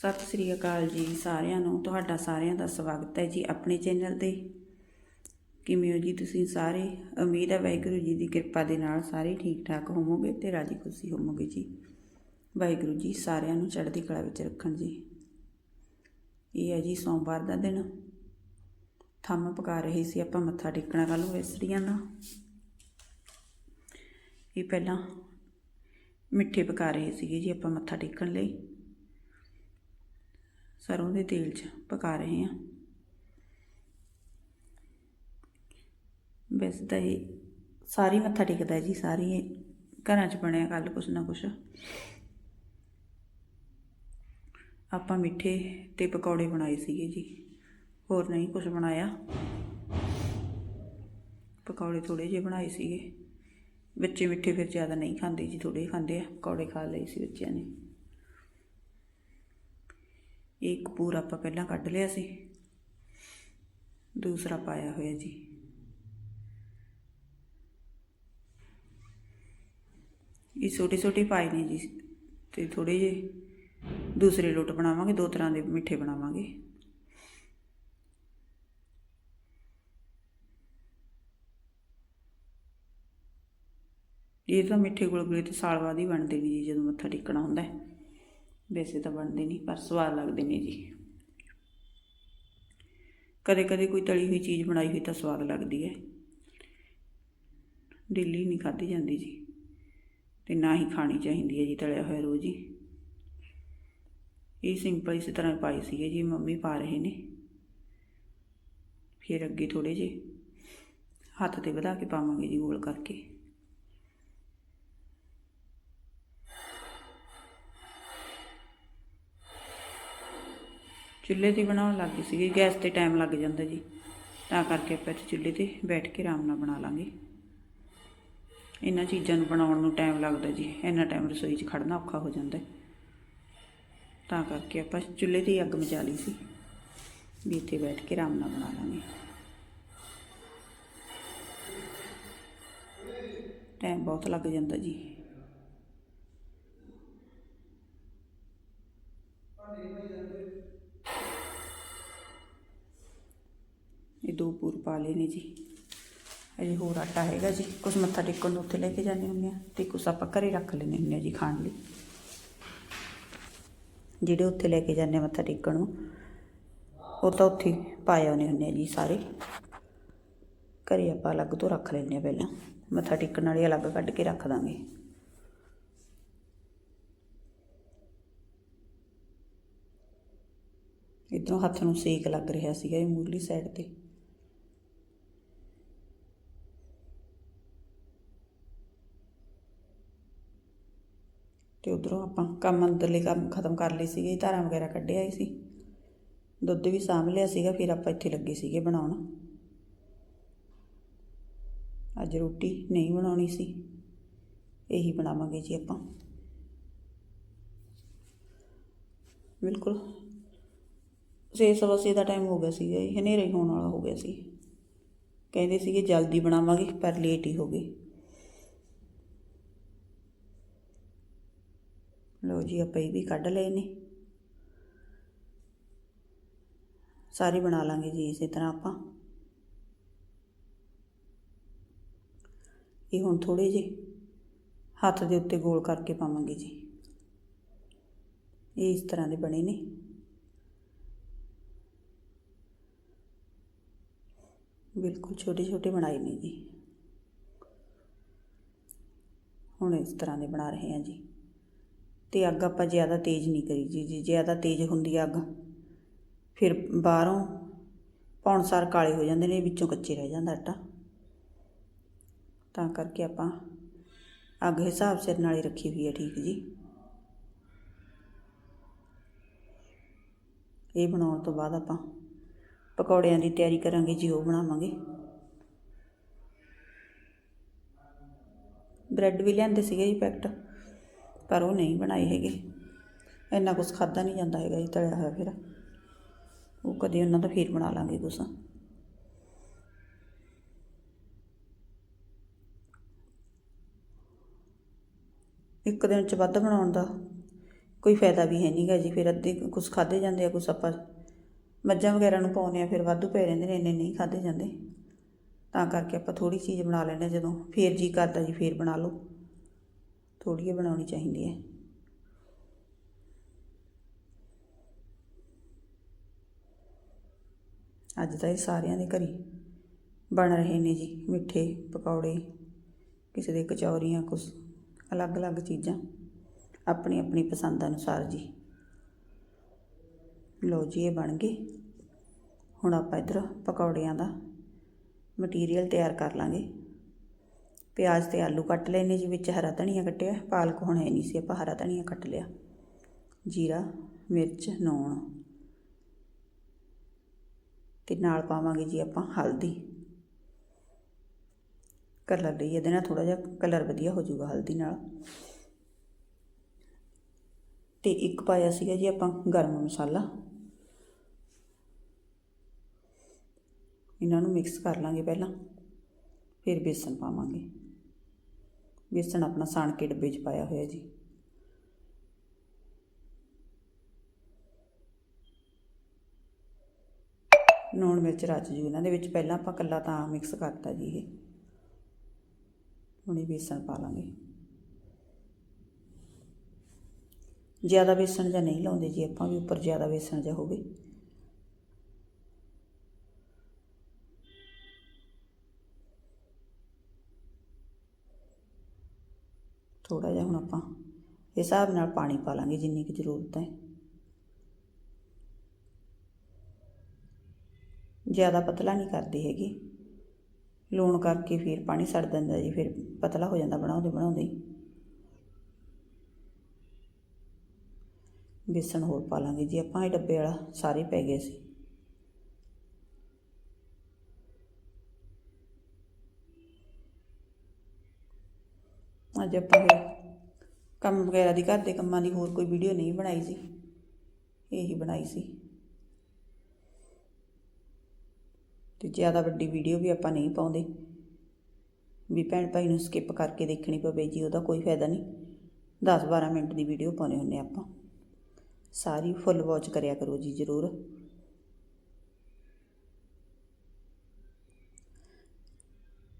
ਸਤਿ ਸ੍ਰੀ ਅਕਾਲ ਜੀ ਸਾਰਿਆਂ ਨੂੰ, ਤੁਹਾਡਾ ਸਾਰਿਆਂ ਦਾ ਸਵਾਗਤ ਹੈ ਜੀ ਆਪਣੇ ਚੈਨਲ ਤੇ। ਕਿਵੇਂ ਹੋ ਜੀ ਤੁਸੀਂ ਸਾਰੇ? ਉਮੀਦ ਹੈ ਵਾਹਿਗੁਰੂ ਜੀ ਦੀ ਕਿਰਪਾ ਦੇ ਨਾਲ ਸਾਰੇ ਠੀਕ ਠਾਕ ਹੋਵੋਗੇ ਤੇ ਰਾਜੀ ਖੁਸ਼ੀ ਹੋਵੋਗੇ ਜੀ। ਵਾਹਿਗੁਰੂ ਜੀ ਸਾਰਿਆਂ ਨੂੰ ਚੜ੍ਹਦੀ ਕਲਾ ਵਿੱਚ ਰੱਖਣ ਜੀ। ਇਹ ਹੈ ਜੀ ਸੋਮਵਾਰ ਦਾ ਦਿਨ। ਥੰਮ ਪਕਾ ਰਹੇ ਸੀ ਆਪਾਂ ਮੱਥਾ ਟੇਕਣਾ ਕੱਲ ਨੂੰ ਦਾ। ਇਹ ਪਹਿਲਾਂ ਮਿੱਠੇ ਪਕਾ ਰਹੇ ਸੀਗੇ ਜੀ ਆਪਾਂ ਮੱਥਾ ਟੇਕਣ ਲਈ। ਸਰੋਂ ਦੇ ਤੇਲ 'ਚ ਪਕਾ ਰਹੇ ਹਾਂ। ਵੈਸੇ ਤਾਂ ਇਹ ਸਾਰੀ ਮੱਥਾ ਟੇਕਦਾ ਜੀ, ਸਾਰੀ ਘਰਾਂ 'ਚ ਬਣਿਆ ਕੱਲ ਕੁਛ ਨਾ ਕੁਛ। ਆਪਾਂ ਮਿੱਠੇ ਤੇ ਪਕੌੜੇ ਬਣਾਏ ਸੀਗੇ ਜੀ, ਹੋਰ ਨਹੀਂ ਕੁਝ ਬਣਾਇਆ। ਪਕੌੜੇ ਥੋੜੇ ਜਿਹੇ ਬਣਾਏ ਸੀਗੇ। ਬੱਚੇ ਮਿੱਠੇ ਫਿਰ ਜ਼ਿਆਦਾ ਨਹੀਂ ਖਾਂਦੇ ਜੀ ਥੋੜੇ ਖਾਂਦੇ ਆ, ਪਕੌੜੇ ਖਾ ਲਏ ਸੀ ਬੱਚਿਆਂ ਨੇ। ਇੱਕ ਪੂਰਾ ਆਪਾਂ ਪਹਿਲਾਂ ਕੱਢ ਲਿਆ ਸੀ। ਦੂਸਰਾ ਪਾਇਆ ਹੋਇਆ ਜੀ। ਇਹ ਛੋਟੇ ਛੋਟੇ ਪਾਏ ਨੇ ਜੀ। ਤੇ ਥੋੜੇ ਜਿਹੇ ਦੂਸਰੇ ਲੁੱਟ ਬਣਾਵਾਂਗੇ, ਦੋ ਤਰ੍ਹਾਂ ਦੇ ਮਿੱਠੇ ਬਣਾਵਾਂਗੇ। ਇਹ ਤਾਂ ਮਿੱਠੇ ਗੁਲਗੁਲੇ ਤੇ ਸਾਲ ਬਾਅਦ ਹੀ ਬਣਦੇ ਨੇ ਜੀ, ਜਦੋਂ ਮੱਥਾ ਟੇਕਣਾ ਹੁੰਦਾ ਹੈ। ਵੈਸੇ ਤਾਂ ਬਣਦੇ ਨਹੀਂ, ਪਰ ਸਵਾਦ ਲੱਗਦੇ ਨੇ ਜੀ। ਕਦੇ ਕਦੇ ਕੋਈ ਤਲੀ ਹੋਈ ਚੀਜ਼ ਬਣਾਈ ਹੋਈ ਤਾਂ ਸਵਾਦ ਲੱਗਦੀ ਹੈ। ਡੇਲੀ ਨਹੀਂ ਖਾਧੀ ਜਾਂਦੀ ਜੀ। ਤੇ ਨਾ ਹੀ ਖਾਣੀ ਚਾਹੀਦੀ ਹੈ ਜੀ, ਤਲਿਆ ਹੋਇਆ ਰੋਜ਼ ਹੀ। ਇਹ ਸਿੰਪਲ ਇਸੇ ਤਰ੍ਹਾਂ ਪਾਈ ਸੀਗੇ ਜੀ, ਮੰਮੀ ਪਾ ਰਹੇ ਨੇ। ਫਿਰ ਅੱਗੇ ਥੋੜੇ ਜਿਹੇ ਹੱਥ ਤੇ ਵਧਾ ਕੇ ਪਾਵਾਂਗੇ ਜੀ, ਗੋਲ ਕਰਕੇ। ਚੁੱਲ੍ਹੇ ਤੇ ਬਣਾਉਣ ਲੱਗ ਗਈ ਸੀਗੀ, ਗੈਸ ਤੇ ਟਾਈਮ ਲੱਗ ਜਾਂਦਾ ਜੀ। ਤਾਂ ਕਰਕੇ ਆਪਾਂ ਇੱਥੇ ਚੁੱਲ੍ਹੇ ਤੇ ਬੈਠ ਕੇ ਆਰਾਮ ਨਾਲ ਬਣਾ ਲਾਂਗੇ। ਇਹਨਾਂ ਚੀਜ਼ਾਂ ਨੂੰ ਬਣਾਉਣ ਨੂੰ ਟਾਈਮ ਲੱਗਦਾ ਜੀ, ਇੰਨਾ ਟਾਈਮ ਰਸੋਈ 'ਚ ਖੜਨਾ ਔਖਾ ਹੋ ਜਾਂਦਾ ਤਾਂ ਕਰਕੇ ਆਪਾਂ ਚੁੱਲ੍ਹੇ ਤੇ ਅੱਗ ਮਚਾ ਲਈ ਸੀ, ਵੀ ਇੱਥੇ ਬੈਠ ਕੇ ਆਰਾਮ ਨਾਲ ਬਣਾ ਲਾਂਗੇ। ਟਾਈਮ ਬਹੁਤ ਲੱਗ ਜਾਂਦਾ ਜੀ ਇਹ ਦੋ ਪੂਰ ਪਾ ਲਏ ਨੇ ਜੀ। ਅਜੇ ਹੋਰ ਆਟਾ ਹੈਗਾ ਜੀ। ਕੁਝ ਮੱਥਾ ਟੇਕਣ ਨੂੰ ਉੱਥੇ ਲੈ ਕੇ ਜਾਂਦੇ ਹੁੰਦੇ ਆ। ਤੇ ਕੁਝ ਆਪਾਂ ਘਰੇ ਰੱਖ ਲੈਂਦੇ ਹੁੰਦੇ ਆ ਜੀ ਖਾਣ ਲਈ। ਜਿਹੜੇ ਉੱਥੇ ਲੈ ਕੇ ਜਾਂਦੇ ਆ ਮੱਥਾ ਟੇਕਣ ਨੂੰ, ਉਹ ਤਾਂ ਉੱਥੇ ਪਾਏ ਆਉਂਦੇ ਹੁੰਦੇ ਆ ਜੀ ਸਾਰੇ। ਘਰੇ ਆਪਾਂ ਅਲੱਗ ਤੋਂ ਰੱਖ ਲੈਂਦੇ ਆ ਪਹਿਲਾਂ। ਮੱਥਾ ਟੇਕਣ ਵਾਲੇ ਅਲੱਗ ਕੱਢ ਕੇ ਰੱਖ ਦਾਂਗੇ। ਇਧਰੋਂ ਹੱਥ ਨੂੰ ਸੇਕ ਲੱਗ ਰਿਹਾ ਸੀਗਾ ਇਹ ਮੂਰਲੀ ਸਾਈਡ ਤੇ ਤੇ ਉਧਰੋਂ ਆਪਾਂ ਕੰਮ ਅੰਦਰਲੇ ਕੰਮ ਖਤਮ ਕਰ ਲਈ ਸੀਗੇ, ਧਾਰਾਂ ਵਗੈਰਾ ਕੱਢਿਆ ਹੀ ਸੀ। ਦੁੱਧ ਵੀ ਸਾਂਭ ਲਿਆ ਸੀਗਾ, ਫਿਰ ਆਪਾਂ ਇੱਥੇ ਲੱਗੇ ਸੀਗੇ ਬਣਾਉਣ। ਅੱਜ ਰੋਟੀ ਨਹੀਂ ਬਣਾਉਣੀ ਸੀ, ਇਹੀ ਬਣਾਵਾਂਗੇ ਜੀ ਆਪਾਂ। ਬਿਲਕੁਲ। ਛੇ ਸਵਾ ਛੇ ਦਾ ਟਾਈਮ ਹੋ ਗਿਆ ਸੀਗਾ ਇਹ ਹਨੇਰੇ ਹੋਣ ਵਾਲਾ ਹੋ ਗਿਆ ਸੀ। ਕਹਿੰਦੇ ਸੀਗੇ ਜਲਦੀ ਬਣਾਵਾਂਗੇ, ਪਰ ਲੇਟ ਹੀ ਹੋ ਗਏ। ਲੋ ਜੀ, ਆਪਾਂ ਇਹ ਵੀ ਕੱਢ ਲਏ ਨੇ। ਸਾਰੇ ਬਣਾ ਲਾਂਗੇ ਜੀ ਇਸੇ ਤਰ੍ਹਾਂ ਆਪਾਂ। ਇਹ ਹੁਣ ਥੋੜੇ ਜਿਹੇ ਹੱਥ ਦੇ ਉੱਤੇ ਗੋਲ ਕਰਕੇ ਪਾਵਾਂਗੇ ਜੀ। ਇਹ ਇਸ ਤਰ੍ਹਾਂ ਦੇ ਬਣੇ ਨੇ। ਬਿਲਕੁਲ ਛੋਟੇ ਛੋਟੇ ਬਣਾਏ ਨੇ ਜੀ। ਹੁਣ ਇਸ ਤਰ੍ਹਾਂ ਦੇ ਬਣਾ ਰਹੇ ਹਾਂ ਜੀ। ਅਤੇ ਅੱਗ ਆਪਾਂ ਜ਼ਿਆਦਾ ਤੇਜ਼ ਨਹੀਂ ਕਰੀ ਜੀ ਜੀ ਜ਼ਿਆਦਾ ਤੇਜ਼ ਹੁੰਦੀ ਆ ਅੱਗ। ਫਿਰ ਬਾਹਰੋਂ ਪਾਉਣ ਸਾਰ ਕਾਲੇ ਹੋ ਜਾਂਦੇ ਨੇ ਵਿੱਚੋਂ ਕੱਚੇ ਰਹਿ ਜਾਂਦਾ ਆਟਾ। ਤਾਂ ਕਰਕੇ ਆਪਾਂ ਅੱਗ ਹਿਸਾਬ ਸਿਰ ਨਾਲ ਹੀ ਰੱਖੀ ਹੋਈ ਹੈ ਠੀਕ ਜੀ। ਇਹ ਬਣਾਉਣ ਤੋਂ ਬਾਅਦ ਆਪਾਂ ਪਕੌੜਿਆਂ ਦੀ ਤਿਆਰੀ ਕਰਾਂਗੇ ਜੀ, ਉਹ ਬਣਾਵਾਂਗੇ। ਬ੍ਰੈਡ ਵੀ ਲਿਆਂਦੇ ਸੀਗੇ ਜੀ ਪੈਕਟ। ਪਰ ਉਹ ਨਹੀਂ ਬਣਾਏ ਹੈਗੇ। ਇੰਨਾ ਕੁਝ ਖਾਦਾ ਨਹੀਂ ਜਾਂਦਾ ਹੈਗਾ ਜੀ, ਤਲਿਆ ਹੋਇਆ ਫਿਰ। ਉਹ ਕਦੇ ਉਹਨਾਂ ਦਾ ਫੇਰ ਬਣਾ ਲਾਂਗੇ ਕੁਛ। ਇੱਕ ਦਿਨ ਚ ਵੱਧ ਬਣਾਉਣ ਦਾ ਕੋਈ ਫਾਇਦਾ ਵੀ ਹੈ ਨਹੀਂਗਾ ਜੀ, ਫਿਰ ਅੱਧੇ ਕੁਛ ਖਾਦੇ ਜਾਂਦੇ ਆ, ਕੁਛ ਆਪਾਂ ਮੱਝਾਂ ਵਗੈਰਾ ਨੂੰ ਪਾਉਂਦੇ ਆ, ਫਿਰ ਵਾਧੂ ਪੈ ਰਹਿੰਦੇ ਨੇ, ਇੰਨੇ ਨਹੀਂ ਖਾਦੇ ਜਾਂਦੇ। ਤਾਂ ਕਰਕੇ ਆਪਾਂ ਥੋੜੀ ਚੀਜ਼ ਬਣਾ ਲੈਂਦੇ ਹਾਂ ਜਦੋਂ ਫੇਰ ਜੀ ਕਰਦਾ ਜੀ, ਫੇਰ ਬਣਾ ਲਓ। ਥੋੜ੍ਹੀ ਜਿਹੀ ਬਣਾਉਣੀ ਚਾਹੀਦੀ ਹੈ। ਅੱਜ ਤਾਂ ਇਹ ਸਾਰਿਆਂ ਦੇ ਘਰੀ ਬਣ ਰਹੇ ਨੇ ਜੀ, ਮਿੱਠੇ ਪਕੌੜੇ, ਕਿਸੇ ਦੇ ਕਚੌਰੀਆਂ, ਕੁਛ ਅਲੱਗ-ਅਲੱਗ ਚੀਜ਼ਾਂ ਆਪਣੀ ਆਪਣੀ ਪਸੰਦ ਅਨੁਸਾਰ ਜੀ। ਲਓ ਜੀ, ਇਹ ਬਣ ਗਏ। ਹੁਣ ਆਪਾਂ ਇੱਧਰ ਪਕੌੜਿਆਂ ਦਾ ਮਟੀਰੀਅਲ ਤਿਆਰ ਕਰ ਲਾਂਗੇ। ਪਿਆਜ਼ ਤੇ ਆਲੂ ਕੱਟ ਲੈਨੇ ਜੀ, ਵਿੱਚ ਹਰਾ ਧਨੀਆ ਕੱਟਿਆ, ਪਾਲਕ ਹੁਣ ਹੈ ਨਹੀਂ ਸੀ, ਆਪਾਂ ਹਰਾ ਧਨੀਆ ਕੱਟ ਲਿਆ। ਜੀਰਾ, ਮਿਰਚ, ਨੂਣ। ਤੇ ਨਾਲ ਪਾਵਾਂਗੇ ਜੀ ਆਪਾਂ ਹਲਦੀ। ਕਲਰ ਲਈ, ਇਹਦੇ ਨਾਲ ਥੋੜਾ ਜਿਹਾ ਕਲਰ ਵਧੀਆ ਹੋ ਜਾਊਗਾ ਹਲਦੀ ਨਾਲ। ਤੇ ਇੱਕ ਪਾਇਆ ਸੀਗਾ ਜੀ ਆਪਾਂ ਗਰਮ ਮਸਾਲਾ। ਇਹਨਾਂ ਨੂੰ ਮਿਕਸ ਕਰ ਲਾਂਗੇ ਪਹਿਲਾਂ। ਫਿਰ ਬੇਸਣ ਪਾਵਾਂਗੇ। ਬੇਸਣ ਆਪਣਾ ਸਾਣ ਕੇ ਡੱਬੇ 'ਚ ਪਾਇਆ ਹੋਇਆ ਜੀ। ਨੂਣ ਮਿਰਚ ਰਚ ਜੂ ਇਹਨਾਂ ਦੇ ਵਿੱਚ। ਪਹਿਲਾਂ ਆਪਾਂ ਕੱਲਾ ਤਾਂ ਮਿਕਸ ਕਰਤਾ ਜੀ ਇਹ। ਹੁਣ ਇਹ ਬੇਸਨ ਪਾ ਲਾਂਗੇ। ਜ਼ਿਆਦਾ ਬੇਸਣ ਜਾਂ ਨਹੀਂ ਲਾਉਂਦੇ ਜੀ, ਆਪਾਂ ਵੀ ਉੱਪਰ ਜ਼ਿਆਦਾ ਬੇਸਣ ਜਾਂ ਹੋਵੇ। ਥੋੜਾ ਜਿਹਾ ਆਪਾਂ ਹਿਸਾਬ ਨਾਲ ਪਾਣੀ ਪਾ ਲਾਂਗੇ ਜਿੰਨੀ ਕੁ ਜ਼ਰੂਰਤ ਹੈ। ਜ਼ਿਆਦਾ ਪਤਲਾ ਨਹੀਂ ਕਰਦੀ ਹੈਗੀ। ਲੂਣ ਕਰਕੇ ਫਿਰ ਪਾਣੀ ਸੜ ਦਿੰਦਾ ਜੀ, ਫਿਰ ਪਤਲਾ ਹੋ ਜਾਂਦਾ ਬਣਾਉਂਦੇ ਬਣਾਉਂਦੇ ਬੇਸਣ ਹੋਰ ਪਾ ਲਾਂਗੇ ਜੀ, ਆਪਾਂ ਇਹ ਡੱਬੇ ਵਾਲਾ ਸਾਰੇ ਪੈ ਗਏ ਸੀ। ਅੱਜ ਆਪਾਂ ਕੰਮ ਵਗੈਰਾ ਦੀ, ਘਰ ਦੇ ਕੰਮਾਂ ਦੀ ਹੋਰ ਕੋਈ ਵੀਡੀਓ ਨਹੀਂ ਬਣਾਈ ਸੀ। ਇਹੀ ਬਣਾਈ ਸੀ। ਤੇ ਜ਼ਿਆਦਾ ਵੱਡੀ ਵੀਡੀਓ ਵੀ ਆਪਾਂ ਨਹੀਂ ਪਾਉਂਦੇ। ਵੀ ਭੈਣ ਭਾਈ ਨੂੰ ਸਕਿਪ ਕਰਕੇ ਦੇਖਣੀ ਪਵੇ ਜੀ, ਉਹਦਾ ਕੋਈ ਫਾਇਦਾ ਨਹੀਂ। 10-12 ਮਿੰਟ ਦੀ ਵੀਡੀਓ ਪਾਉਣੇ ਹੁੰਦੇ ਆਪਾਂ। ਸਾਰੀ ਫੁੱਲ ਵਾਚ ਕਰਿਆ ਕਰੋ ਜੀ, ਜ਼ਰੂਰ।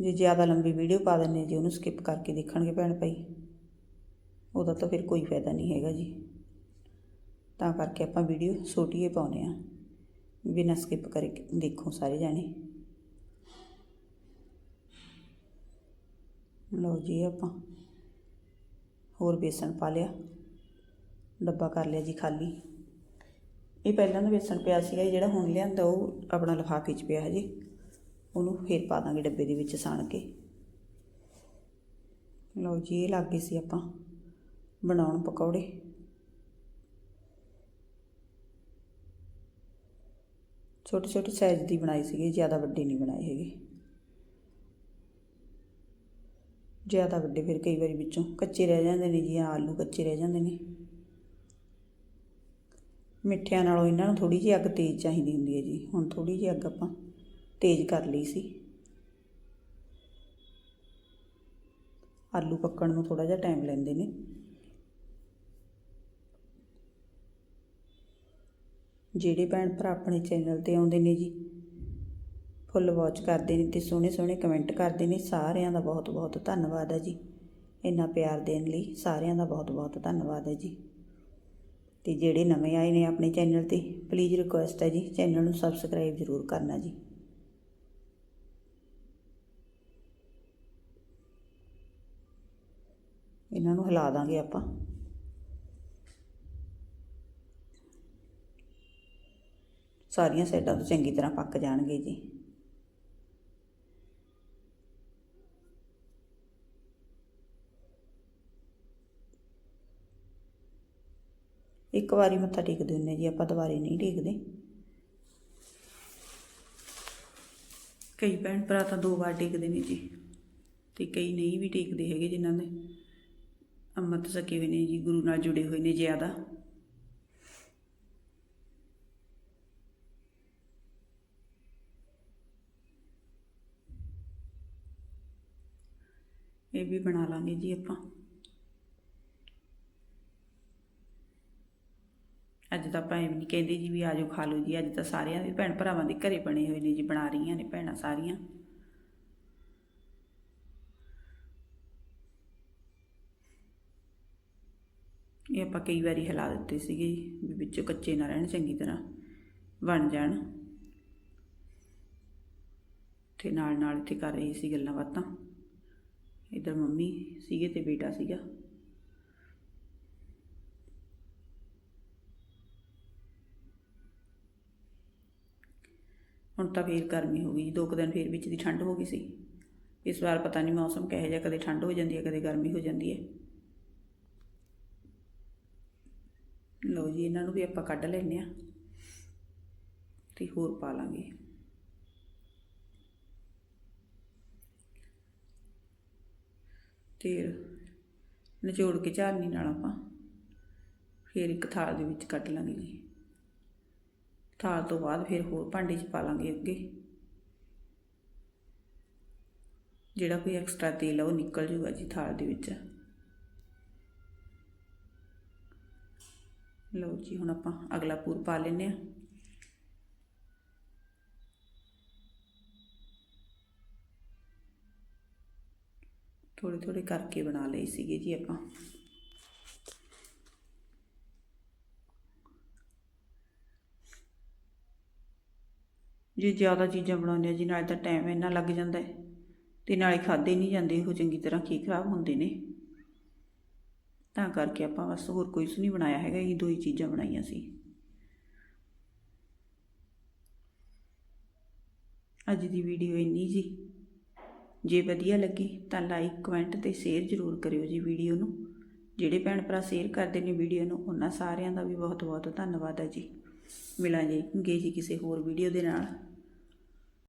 ਜੇ ਜ਼ਿਆਦਾ ਲੰਬੀ ਵੀਡੀਓ ਪਾ ਦਿੰਦੇ ਜੀ, ਉਹਨੂੰ ਸਕਿਪ ਕਰਕੇ ਦੇਖਣਗੇ ਭੈਣ ਭਾਈ। ਉਹਦਾ ਤਾਂ ਫਿਰ ਕੋਈ ਫਾਇਦਾ ਨਹੀਂ ਹੈਗਾ ਜੀ। ਤਾਂ ਕਰਕੇ ਆਪਾਂ ਵੀਡੀਓ ਛੋਟੀ ਹੀ। ਪਾਉਨੇ ਆ ਬਿਨਾਂ ਸਕਿਪ ਕਰੇ ਦੇਖੋ ਸਾਰੇ ਜਾਣੇ। ਲਓ ਜੀ ਆਪਾਂ ਹੋਰ ਬੇਸਣ ਪਾ ਲਿਆ। ਡੱਬਾ ਕਰ ਲਿਆ ਜੀ ਖਾਲੀ। ਇਹ ਪਹਿਲਾਂ ਦਾ ਬੇਸਣ ਪਿਆ ਸੀਗਾ ਜਿਹੜਾ ਹੁਣ ਲਿਆਂਦਾ ਉਹ ਆਪਣਾ ਲਿਫਾਫੇ 'ਚ ਪਿਆ ਹੈ ਜੀ। ਉਹਨੂੰ ਫੇਰ ਪਾ ਦਾਂਗੇ ਡੱਬੇ ਦੇ ਵਿੱਚ ਸਾਣ ਕੇ। ਲਓ ਜੀ ਇਹ ਲੱਗ ਗਏ ਸੀ ਆਪਾਂ। ਬਣਾਉਣ ਪਕੌੜੇ। ਛੋਟੇ ਛੋਟੇ ਸਾਈਜ਼ ਦੀ ਬਣਾਈ ਸੀਗੀ, ਜ਼ਿਆਦਾ ਵੱਡੇ ਨਹੀਂ ਬਣਾਏ ਹੈਗੇ। ਜ਼ਿਆਦਾ ਵੱਡੇ ਫਿਰ ਕਈ ਵਾਰੀ ਵਿੱਚੋਂ ਕੱਚੇ ਰਹਿ ਜਾਂਦੇ ਨੇ ਜੀ, ਆਲੂ ਕੱਚੇ ਰਹਿ ਜਾਂਦੇ ਨੇ। ਮਿੱਠਿਆਂ ਨਾਲੋਂ ਇਹਨਾਂ ਨੂੰ ਥੋੜੀ ਜਿਹੀ ਅੱਗ ਤੇਜ਼ ਚਾਹੀਦੀ ਹੁੰਦੀ ਹੈ ਜੀ। ਹੁਣ ਥੋੜੀ ਜਿਹੀ ਅੱਗ ਆਪਾਂ ਤੇਜ਼ ਕਰ ਲਈ ਸੀ। ਆਲੂ ਪੱਕਣ ਨੂੰ ਥੋੜਾ ਜਿਹਾ ਟਾਈਮ ਲੈਂਦੇ ਨੇ। ਜਿਹੜੇ ਭੈਣ ਭਰਾ ਆਪਣੇ ਚੈਨਲ ਤੇ ਆਉਂਦੇ ਨੇ ਜੀ ਫੁੱਲ ਵਾਚ ਕਰਦੇ ਨੇ ਤੇ ਸੋਹਣੇ ਸੋਹਣੇ ਕਮੈਂਟ ਕਰਦੇ ਨੇ, ਸਾਰਿਆਂ ਦਾ ਬਹੁਤ ਬਹੁਤ ਧੰਨਵਾਦ ਹੈ ਜੀ। ਇੰਨਾ ਪਿਆਰ ਦੇਣ ਲਈ ਸਾਰਿਆਂ ਦਾ ਬਹੁਤ ਬਹੁਤ ਧੰਨਵਾਦ ਹੈ ਜੀ। ਤੇ ਜਿਹੜੇ ਨਵੇਂ ਆਏ ਨੇ ਆਪਣੇ ਚੈਨਲ ਤੇ ਪਲੀਜ਼ ਰਿਕੁਐਸਟ ਹੈ ਜੀ ਚੈਨਲ ਨੂੰ ਸਬਸਕ੍ਰਾਈਬ ਜ਼ਰੂਰ ਕਰਨਾ ਜੀ। ਇਹਨਾਂ ਨੂੰ ਹਿਲਾ ਦਾਂਗੇ ਆਪਾਂ। ਸਾਰੀਆਂ ਸਾਈਡਾਂ ਤੋਂ ਚੰਗੀ ਤਰ੍ਹਾਂ ਪੱਕ ਜਾਣਗੇ ਜੀ। ਇੱਕ ਵਾਰੀ ਮੱਥਾ ਟੇਕਦੇ ਹੁੰਨੇ ਜੀ, ਆਪਾਂ ਦੁਬਾਰੇ ਨਹੀਂ ਟੇਕਦੇ। ਕਈ ਭੈਣ ਭਰਾ ਤਾਂ ਦੋ ਵਾਰ ਟੇਕਦੇ ਨੇ ਜੀ ਤੇ ਕਈ ਨਹੀਂ ਵੀ ਟੇਕਦੇ ਹੈਗੇ ਜਿਨ੍ਹਾਂ ਦੇ ਅੰਮ੍ਰਿਤ ਸਕੇ ਹੋਏ ਨੇ ਜੀ, ਗੁਰੂ ਨਾਲ ਜੁੜੇ ਹੋਏ ਨੇ ਜ਼ਿਆਦਾ। ਇਹ ਵੀ ਬਣਾ ਲਾਂਗੇ ਜੀ ਆਪਾਂ। ਅੱਜ ਤਾਂ ਆਪਾਂ ਐਵੇਂ ਨਹੀਂ ਕਹਿੰਦੇ ਜੀ ਵੀ ਆਜੋ ਖਾ ਲਓ ਜੀ, ਅੱਜ ਤਾਂ ਸਾਰਿਆਂ ਦੇ ਭੈਣ ਭਰਾਵਾਂ ਦੇ ਘਰੇ ਬਣੇ ਹੋਏ ਨੇ ਜੀ, ਬਣਾ ਰਹੀਆਂ ਨੇ ਭੈਣਾਂ ਸਾਰੀਆਂ। ਇਹ ਆਪਾਂ ਕਈ ਵਾਰੀ ਹਿਲਾ ਦਿੱਤੇ ਸੀਗੇ ਵੀ ਵਿੱਚੋਂ ਕੱਚੇ ਨਾ ਰਹਿਣ ਚੰਗੀ ਤਰ੍ਹਾਂ, ਬਣ ਜਾਣ। ਤੇ ਨਾਲ ਨਾਲ ਇੱਥੇ ਕਰ ਰਹੀ ਸੀ ਗੱਲਾਂ ਬਾਤਾਂ। ਇਧਰ ਮੰਮੀ ਸੀਗੇ ਤੇ ਬੇਟਾ ਸੀਗਾ। ਹੁਣ ਤਾਂ ਫੇਰ ਗਰਮੀ ਹੋ ਗਈ, ਦੋ ਕੁ ਦਿਨ ਫੇਰ ਵਿੱਚ ਦੀ ਠੰਡ ਹੋ ਗਈ ਸੀ। ਇਸ ਵਾਰ ਪਤਾ ਨਹੀਂ ਮੌਸਮ ਕਿਹੋ ਜਿਹਾ, ਕਦੇ ਠੰਡ ਹੋ ਜਾਂਦੀ ਹੈ, ਕਦੇ ਗਰਮੀ ਹੋ ਜਾਂਦੀ ਹੈ। ਲਓ ਜੀ, ਇਹਨਾਂ ਨੂੰ ਵੀ ਆਪਾਂ ਕੱਢ ਲੈਨੇ ਆ ਤੇ ਹੋਰ ਪਾ ਲਾਂਗੇ। ਤੇ ਨਿਚੋੜ ਕੇ ਝਾਰਨੀ ਨਾਲ ਆਪਾਂ ਫਿਰ ਇੱਕ ਥਾਲ ਦੇ ਵਿੱਚ ਕੱਢ ਲਾਂਗੇ ਜੀ। ਥਾਲ ਤੋਂ ਬਾਅਦ ਫਿਰ ਹੋਰ ਭਾਂਡੇ 'ਚ ਪਾ ਲਾਂਗੇ ਅੱਗੇ। ਜਿਹੜਾ ਕੋਈ ਐਕਸਟਰਾ ਤੇਲ ਆ ਉਹ ਨਿਕਲ ਜੂਗਾ ਜੀ ਥਾਲ ਦੇ ਵਿੱਚ। ਲਓ ਜੀ, ਹੁਣ ਆਪਾਂ ਅਗਲਾ ਪੂਰ ਪਾ ਲੈਨੇ ਆ ਥੋੜੇ ਥੋੜੇ ਕਰਕੇ ਬਣਾ ਲਈ ਸੀਗੇ ਜੀ ਆਪਾਂ। ਜੇ ਜ਼ਿਆਦਾ ਚੀਜ਼ਾਂ ਬਣਾਉਂਦੇ ਆ ਜੀ, ਨਾਲੇ ਤਾਂ ਟਾਈਮ ਇੰਨਾ ਲੱਗ ਜਾਂਦਾ ਹੈ ਤੇ ਨਾਲੇ ਖਾਦੇ ਨਹੀਂ ਜਾਂਦੇ ਉਹ ਚੰਗੀ ਤਰ੍ਹਾਂ ਕੀ ਖਰਾਬ ਹੁੰਦੇ ਨੇ। ਤਾਂ ਕਰਕੇ ਆਪਾਂ ਬਸ ਹੋਰ ਕੋਈ ਨਹੀਂ ਬਣਾਇਆ ਹੈਗਾ, ਇਹ ਦੋ ਹੀ ਚੀਜ਼ਾਂ ਬਣਾਈਆਂ ਸੀ। ਅੱਜ ਦੀ ਵੀਡੀਓ ਇੰਨੀ ਜੀ। ਜੇ ਵਧੀਆ ਲੱਗੀ ਤਾਂ ਲਾਈਕ ਕਮੈਂਟ ਤੇ ਸ਼ੇਅਰ ਜ਼ਰੂਰ ਕਰਿਓ ਜੀ ਵੀਡੀਓ ਨੂੰ। ਜਿਹੜੇ ਭੈਣ ਭਰਾ ਸ਼ੇਅਰ ਕਰਦੇ ਨੇ ਵੀਡੀਓ ਨੂੰ, ਉਹਨਾਂ ਸਾਰਿਆਂ ਦਾ ਵੀ ਬਹੁਤ ਬਹੁਤ ਧੰਨਵਾਦ ਹੈ ਜੀ। ਮਿਲਾਂਗੇ ਜੀ ਕਿਸੇ ਹੋਰ ਵੀਡੀਓ ਦੇ ਨਾਲ।